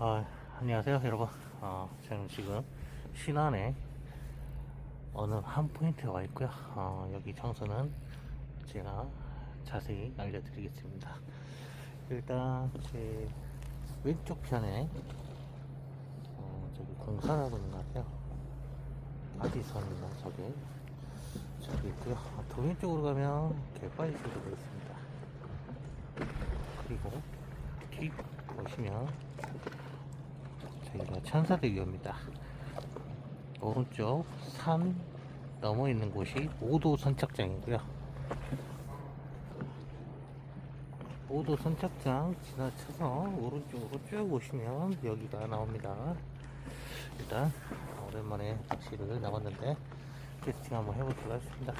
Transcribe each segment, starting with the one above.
아, 안녕하세요 여러분. 어, 저는 지금 신안에 어느 한 포인트에 와 있고요. 어, 여기 장소는 제가 자세히 알려드리겠습니다. 일단 제 왼쪽 편에 어, 저기 공사하고 있는 것 같아요. 아디선인가 저기 저기 있고요. 어, 더 왼쪽으로 가면 갯바위 소리가 있습니다. 그리고 뒤 보시면 저희가 천사대교입니다. 오른쪽 산 넘어 있는 곳이 5도 선착장이고요. 5도 선착장 지나쳐서 오른쪽으로 쭉 오시면 여기가 나옵니다. 일단 오랜만에 낚시를 나왔는데 캐스팅 한번 해보도록 하겠습니다.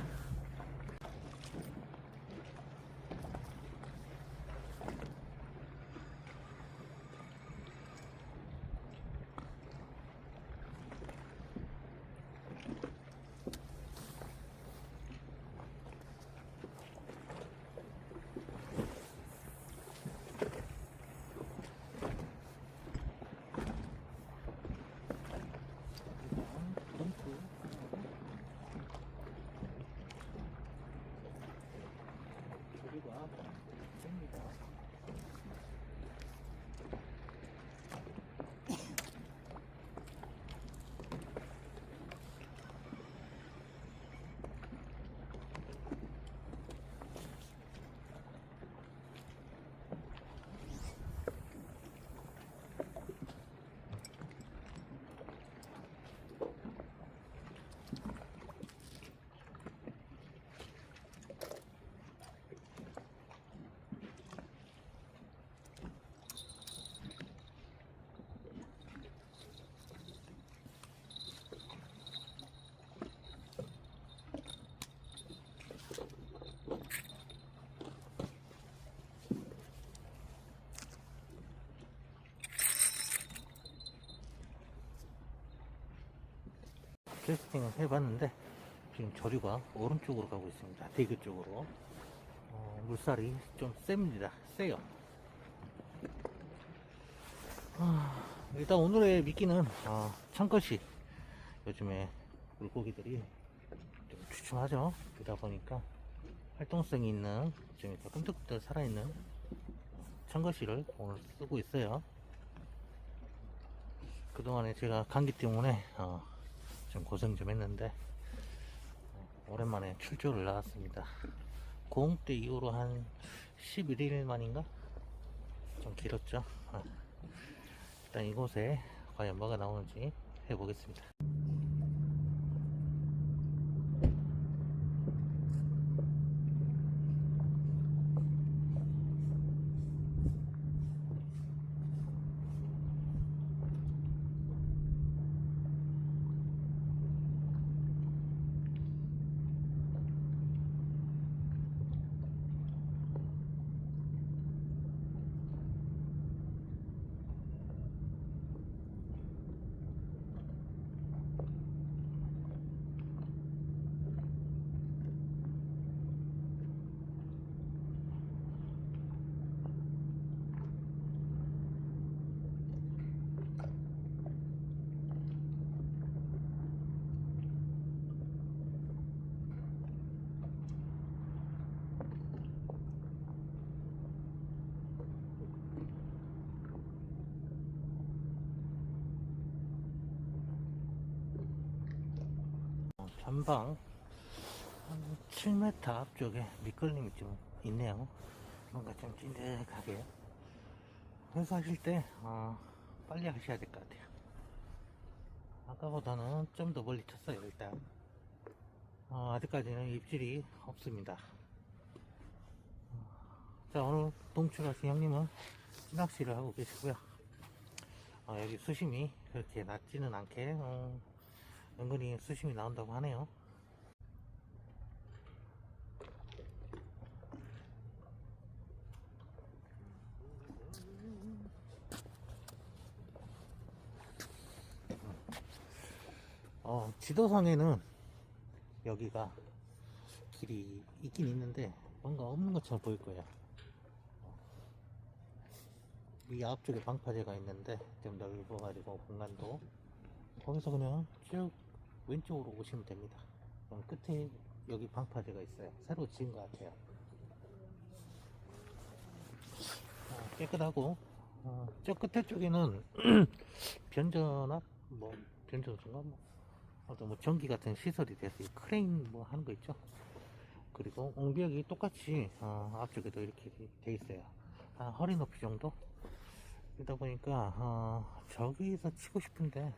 조류가 셉니다. 캐스팅을 해봤는데 지금 저류가 오른쪽으로 가고 있습니다. 대교 쪽으로 어, 물살이 좀 셉니다. 세요. 아, 일단 오늘의 미끼는 어, 참것이 요즘에 물고기들이 좀 주춤하죠. 그러다 보니까 활동성이 있는 좀 이렇게 끈적끈적 살아있는 참것이를 오늘 쓰고 있어요. 그동안에 제가 감기 때문에 어, 좀 고생 좀 했는데 어, 오랜만에 출조를 나왔습니다. 고흥 때 이후로 한 11일 만인가? 좀 길었죠. 아, 일단 이곳에 과연 뭐가 나오는지 해보겠습니다. 전방 한 7m 앞쪽에 미끌림이 좀 있네요. 뭔가 좀 찐득하게. 회수하실 때, 어, 빨리 하셔야 될 것 같아요. 아까보다는 좀 더 멀리 쳤어요, 일단. 어, 아직까지는 입질이 없습니다. 어, 자, 오늘 동출하신 형님은 낚시를 하고 계시고요. 어, 여기 수심이 그렇게 낮지는 않게, 어, 은근히 수심이 나온다고 하네요. 어, 지도상에는 여기가 길이 있긴 있는데 뭔가 없는 것처럼 보일 거예요. 이 앞쪽에 방파제가 있는데 좀 넓어가지고 공간도 거기서 그냥 쭉 왼쪽으로 오시면 됩니다. 그럼 끝에 여기 방파제가 있어요. 새로 지은 것 같아요. 어, 깨끗하고 어, 저 끝에 쪽에는 변전압 뭐 변전소인가 뭐 어떤 뭐 전기 같은 시설이 돼서 이 크레인 뭐 하는 거 있죠. 그리고 옹벽이 똑같이 어, 앞쪽에도 이렇게 돼 있어요. 한 허리 높이 정도? 그러다 보니까 어, 저기서 치고 싶은데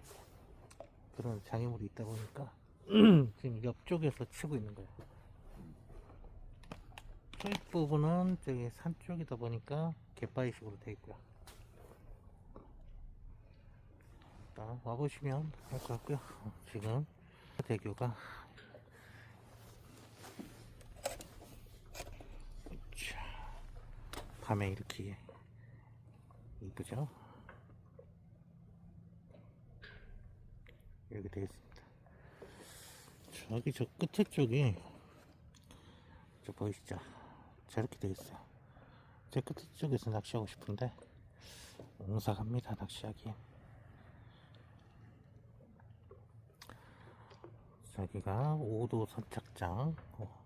그런 장애물이 있다 보니까 지금 옆쪽에서 치고 있는 거예요. 트입 부분은 저기 산 쪽이다 보니까 갯바위식으로 돼 있고요. 일단 와보시면 할 것 같고요. 어, 지금 대교가 자, 밤에 이렇게 이쁘죠? 이렇게 되어 있습니다. 저기 저 끝에 쪽이 저 보이시죠? 저렇게 되어 있어요. 제 끝에 쪽에서 낚시하고 싶은데 옹사 갑니다 낚시하기. 여기가 5도 선착장 어,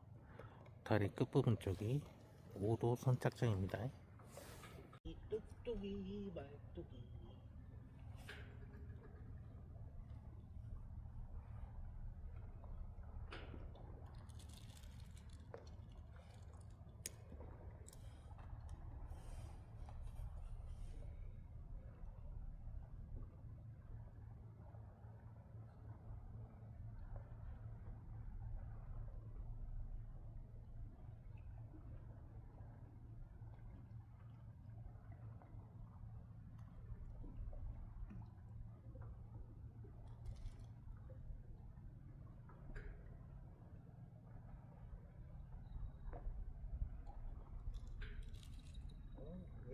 다리 끝부분 쪽이 5도 선착장입니다. 이 뚝뚝이 말뚝이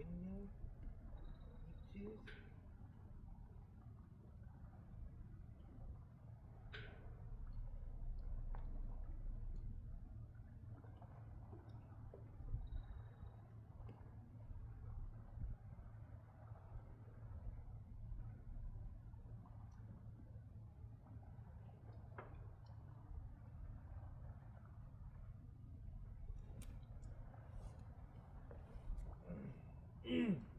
in your. Mm.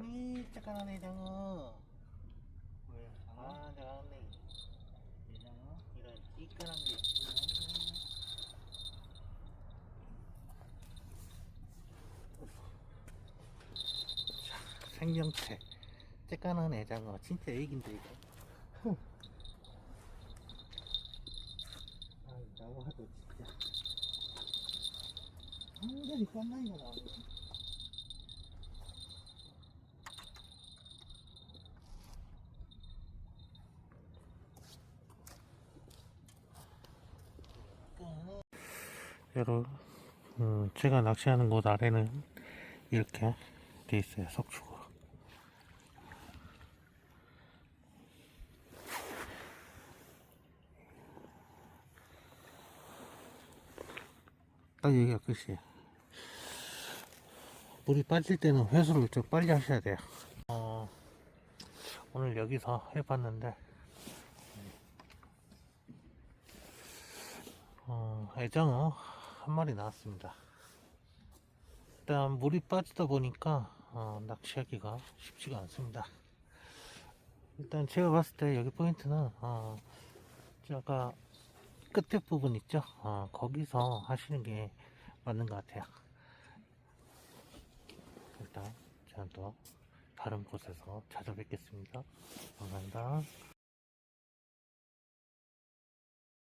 있지? 쬐깐한 애장어. 뭐야? 아, 나왔네. 대장어? 이런 찌끈한 게. 자, 생명체. 쬐깐한 애장어. 진짜 애긴데, 이거. 아, 나와도 진짜. 완전히 깜나이가 나오네. 여러분, 음, 제가 낚시하는 곳 아래는 이렇게 돼 있어요, 석축으로. 딱 여기가 끝이에요. 물이 빠질 때는 회수를 좀 빨리 하셔야 돼요. 어, 오늘 여기서 해봤는데, 어, 애장어 한 마리 나왔습니다. 일단 물이 빠지다 보니까 어, 낚시하기가 쉽지가 않습니다. 일단 제가 봤을 때 여기 포인트는 어, 제가 끝에 부분 있죠? 어, 거기서 하시는 게 맞는 것 같아요. 일단 저는 또 다른 곳에서 찾아뵙겠습니다. 감사합니다.